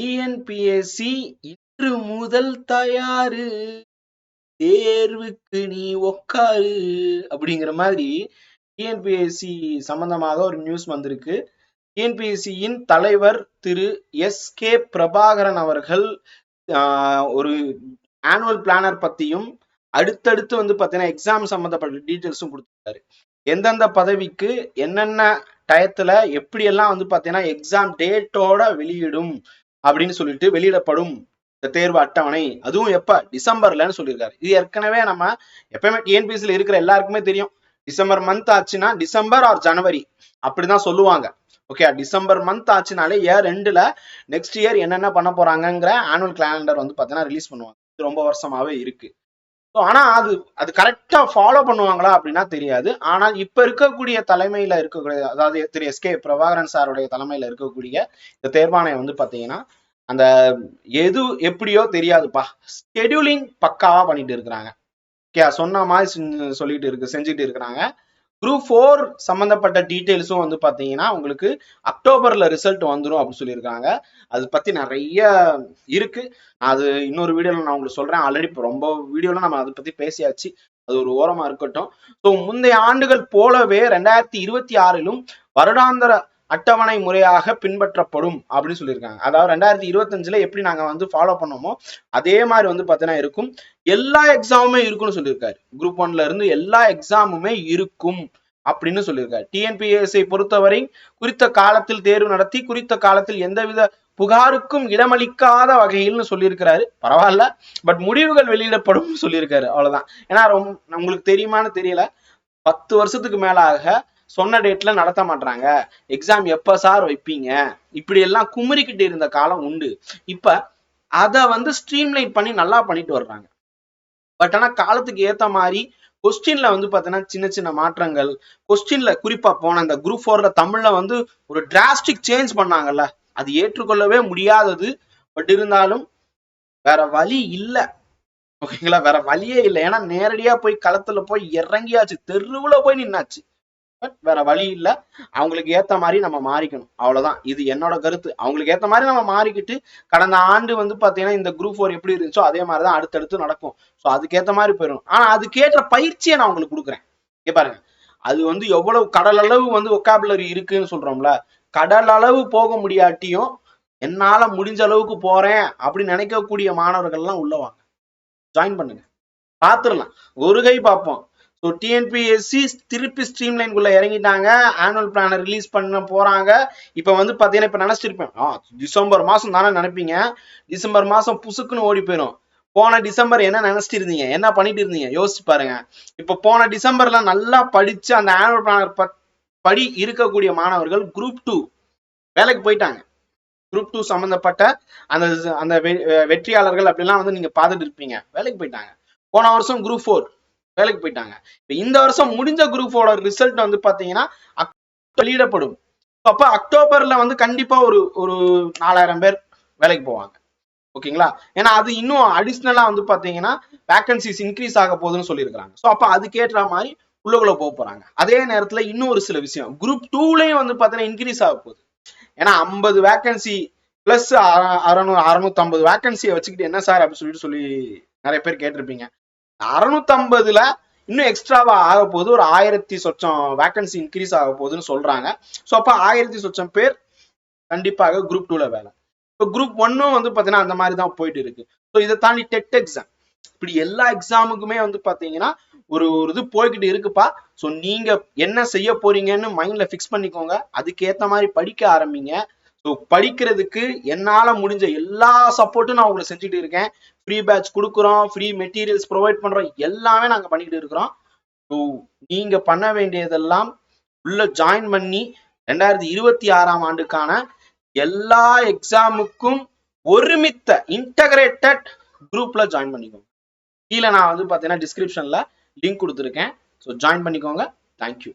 TNPSC இன்று முதல் தயாரு. தேர்வுக்கு நீ உக்காரு. அப்படிங்கிற மாதிரி டிஎன்பிஎஸ்சி சம்பந்தமாக ஒரு நியூஸ் வந்திருக்கு. டிஎன்பிஎஸ்சியின் தலைவர் திரு எஸ் கே பிரபாகரன் அவர்கள் ஒரு ஆனுவல் பிளானர் பத்தியும் அடுத்தடுத்து வந்து பாத்தீங்கன்னா எக்ஸாம் சம்மந்தப்பட்ட டீட்டெயில்ஸும் கொடுத்துருக்காரு. எந்தெந்த பதவிக்கு என்னென்ன டயத்துல எப்படியெல்லாம் வந்து பாத்தீங்கன்னா எக்ஸாம் டேட்டோட வெளியிடும் அப்படின்னு சொல்லிட்டு வெளியிடப்படும் இந்த தேர்வு அட்டவணை. அதுவும் எப்ப? டிசம்பர்லன்னு சொல்லியிருக்காரு. இது ஏற்கனவே நம்ம எப்பயுமே டிஎன்பிஎஸ்சியில் இருக்கிற எல்லாருக்குமே தெரியும். டிசம்பர் மந்த் ஆச்சுன்னா டிசம்பர் ஆர் ஜனவரி. அப்படிதான் சொல்லுவாங்க. ஓகே டிசம்பர் மந்த் ஆச்சுனாலே இயர் ரெண்டுல நெக்ஸ்ட் இயர் என்னென்ன பண்ண போறாங்கிற ஆனுவல் கேலண்டர் வந்து பார்த்தீங்கன்னா ரிலீஸ் பண்ணுவாங்க. இது ரொம்ப வருஷமாவே இருக்கு. ஸோ ஆனா அது அது கரெக்டா ஃபாலோ பண்ணுவாங்களா அப்படின்னா தெரியாது. ஆனால் இப்ப இருக்கக்கூடிய தலைமையில இருக்கக்கூடிய அதாவது திரு எஸ் கே பிரபாகரன் சாருடைய தலைமையில இருக்கக்கூடிய இந்த தேர்வாணையம் வந்து பாத்தீங்கன்னா அந்த எது எப்படியோ தெரியாதுப்பா. ஸ்கெடியூலிங் பக்காவா பண்ணிட்டு இருக்கிறாங்க. ஓகே சொன்ன மாதிரி சொல்லிட்டு இருக்கு செஞ்சுட்டு இருக்கிறாங்க. குரூப் ஃபோர் சம்மந்தப்பட்ட டீட்டெயில்ஸும் வந்து பார்த்தீங்கன்னா உங்களுக்கு அக்டோபரில் ரிசல்ட் வந்துடும் அப்படின்னு சொல்லியிருக்காங்க. அது பற்றி நிறைய இருக்குது அது இன்னொரு வீடியோவில் நான் உங்களுக்கு சொல்கிறேன் ஆல்ரெடி இப்போ ரொம்ப வீடியோவில் நம்ம அதை பற்றி பேசியாச்சு. அது ஒரு ஓரமாக இருக்கட்டும். ஸோ முந்தைய ஆண்டுகள் போலவே ரெண்டாயிரத்தி இருபத்தி ஆறிலும் வருடாந்திர அட்டவணை முறையாக பின்பற்றப்படும் அப்படின்னு சொல்லியிருக்காங்க. அதாவது ரெண்டாயிரத்தி இருபத்தஞ்சுல எப்படி நாங்க வந்து ஃபாலோ பண்ணோமோ அதே மாதிரி வந்து பார்த்தீங்கன்னா இருக்கும். எல்லா எக்ஸாமுமே இருக்கும்னு சொல்லியிருக்காரு. குரூப் ஒன்ல இருந்து எல்லா எக்ஸாமுமே இருக்கும் அப்படின்னு சொல்லியிருக்காரு. டிஎன்பிஎஸ்ஐ பொறுத்தவரை குறித்த காலத்தில் தேர்வு நடத்தி குறித்த காலத்தில் எந்தவித புகாருக்கும் இடமளிக்காத வகையில்னு சொல்லியிருக்கிறாரு. பரவாயில்ல. பட் முடிவுகள் வெளியிடப்படும் சொல்லியிருக்காரு. அவ்வளவுதான். ஏன்னா ரொம்ப உங்களுக்கு தெரியுமான்னு தெரியல. பத்து வருஷத்துக்கு மேலாக சொன்ன டேட்ல நடத்த மாட்டாங்க எக்ஸாம் எப்ப சார் வைப்பீங்க? இப்படி எல்லாம் குமுறிக்கிட்டு இருந்த காலம் உண்டு. இப்ப அதை வந்து ஸ்ட்ரீம்லைன் பண்ணி நல்லா பண்ணிட்டு வர்றாங்க. பட் ஆனா காலத்துக்கு ஏத்த மாதிரி கொஸ்டின்ல வந்து பாத்தீங்கன்னா சின்ன சின்ன மாற்றங்கள் கொஸ்டின்ல குறிப்பா போன அந்த குரூப் ஃபோர்ல தமிழ்ல வந்து ஒரு டிராஸ்டிக் சேஞ்ச் பண்ணாங்கல்ல. அது ஏற்றுக்கொள்ளவே முடியாதது. பட் இருந்தாலும் வேற வழி இல்ல. ஓகேங்களா வேற வழியே இல்லை. ஏன்னா நேரடியா போய் களத்துல போய் இறங்கியாச்சு. தெருவுல போய் நின்னாச்சு. பட் வேற வழி இல்ல. அவங்களுக்கு ஏத்த மாதிரி நம்ம மாறிக்கணும். அவ்வளவுதான். இது என்னோட கருத்து. அவங்களுக்கு ஏத்த மாதிரி நம்ம மாறிக்கிட்டு கடந்த ஆண்டு வந்து பாத்தீங்கன்னா இந்த குரூப் ஃபோர் எப்படி இருந்துச்சோ அதே மாதிரிதான் அடுத்தடுத்து நடக்கும். ஸோ அதுக்கேற்ற மாதிரி போயிடும் ஆனா அதுக்கேற்ற பயிற்சியை நான் உங்களுக்கு கொடுக்குறேன். இங்கே பாருங்க. அது வந்து எவ்வளவு கடல் அளவு வந்து ஒக்காபுலரி இருக்குன்னு சொல்றோம்ல. கடல் அளவு போக முடியாட்டியும் என்னால முடிஞ்ச அளவுக்கு போறேன் அப்படின்னு நினைக்கக்கூடிய மாணவர்கள்லாம் உள்ள வாங்க. ஜாயின் பண்ணுங்க. பார்த்துடலாம் ஒரு கை பார்ப்போம். ஸோ டிஎன்பிஎஸ்சி திருப்பி ஸ்ட்ரீம் லைன்குள்ளே இறங்கிட்டாங்க. ஆனுவல் பிளானை ரிலீஸ் பண்ண போகிறாங்க இப்போ வந்து பார்த்தீங்கன்னா இப்போ நினச்சிருப்பேன். ஆ டிசம்பர் மாதம் தானே நினைப்பீங்க. டிசம்பர் மாதம் புசுக்குன்னு ஓடி போயிடும் போன டிசம்பர் என்ன நினச்சிட்டு இருந்தீங்க என்ன பண்ணிட்டு இருந்தீங்க யோசிச்சு பாருங்க. இப்போ போன டிசம்பர்ல நல்லா படித்து அந்த ஆனுவல் பிளானர் படி இருக்கக்கூடிய மாணவர்கள் குரூப் டூ வேலைக்கு போயிட்டாங்க. குரூப் டூ சம்மந்தப்பட்ட அந்த அந்த வெற்றியாளர்கள் அப்படிலாம் வந்து நீங்கள் பார்த்துட்டு இருப்பீங்க. வேலைக்கு போயிட்டாங்க. போன வருஷம் குரூப் ஃபோர் வேலைக்கு போயிட்டாங்க. இப்போ இந்த வருஷம் முடிஞ்ச குரூப்போட ரிசல்ட் வந்து பாத்தீங்கன்னா வெளியிடப்படும். அப்போ அக்டோபர்ல வந்து கண்டிப்பா ஒரு ஒரு நாலாயிரம் பேர் வேலைக்கு போவாங்க. ஓகேங்களா? ஏன்னா அது இன்னும் அடிஷ்னலா வந்து பாத்தீங்கன்னா வேக்கன்சிஸ் இன்க்ரீஸ் ஆக போகுதுன்னு சொல்லியிருக்காங்க ஸோ அப்போ அதுக்கேற்ற மாதிரி உள்ளுக்குள்ள போக போறாங்க. அதே நேரத்துல இன்னும் ஒரு சில விஷயம். குரூப் டூலயும் வந்து பாத்தீங்கன்னா இன்க்ரீஸ் ஆக போகுது. ஏன்னா ஐம்பது வேக்கன்சி பிளஸ் அறநூறு அறுநூத்தி ஐம்பது வச்சுக்கிட்டு என்ன சார் அப்படின்னு சொல்லிட்டு சொல்லி நிறைய பேர் கேட்டிருப்பீங்க. அறுநூத்தம்பதுல இன்னும் எக்ஸ்ட்ராவா ஆக போகுது ஒரு ஆயிரத்தி சொச்சம் வேக்கன்சி இன்க்ரீஸ் ஆக போகுதுன்னு சொல்றாங்க. ஸோ அப்போ ஆயிரத்தி சொச்சம் பேர் கண்டிப்பாக குரூப் டூல வேலை. இப்போ குரூப் ஒன்னும் வந்து பார்த்தீங்கன்னா அந்த மாதிரி தான் போயிட்டு இருக்கு. ஸோ இதை தாண்டி டெட் எக்ஸாம் இப்படி எல்லா எக்ஸாமுக்குமே வந்து பார்த்தீங்கன்னா ஒரு ஒரு இது போய்கிட்டு இருக்குப்பா. ஸோ நீங்க என்ன செய்ய போறீங்கன்னு மைண்ட்ல ஃபிக்ஸ் பண்ணிக்கோங்க. அதுக்கேற்ற மாதிரி படிக்க ஆரம்பிங்க. ஸோ படிக்கிறதுக்கு என்னால் முடிஞ்ச எல்லா சப்போர்ட்டும் நான் உங்களுக்கு செஞ்சுட்டு இருக்கேன். ஃப்ரீ பேட்ச் கொடுக்குறோம் ஃப்ரீ மெட்டீரியல்ஸ் ப்ரொவைட் பண்ணுறோம் எல்லாமே நாங்கள் பண்ணிக்கிட்டு இருக்கிறோம். ஸோ நீங்கள் பண்ண வேண்டியதெல்லாம் உள்ள ஜாயின் பண்ணி ரெண்டாயிரத்தி இருபத்தி ஆறாம் ஆண்டுக்கான எல்லா எக்ஸாமுக்கும் ஒருமித்த இன்டகிரேட்டட் குரூப்பில் ஜாயின் பண்ணிக்கோங்க. கீழே நான் வந்து பார்த்தீங்கன்னா டிஸ்கிரிப்ஷனில் லிங்க் கொடுத்துருக்கேன். ஸோ ஜாயின் பண்ணிக்கோங்க. தேங்க்யூ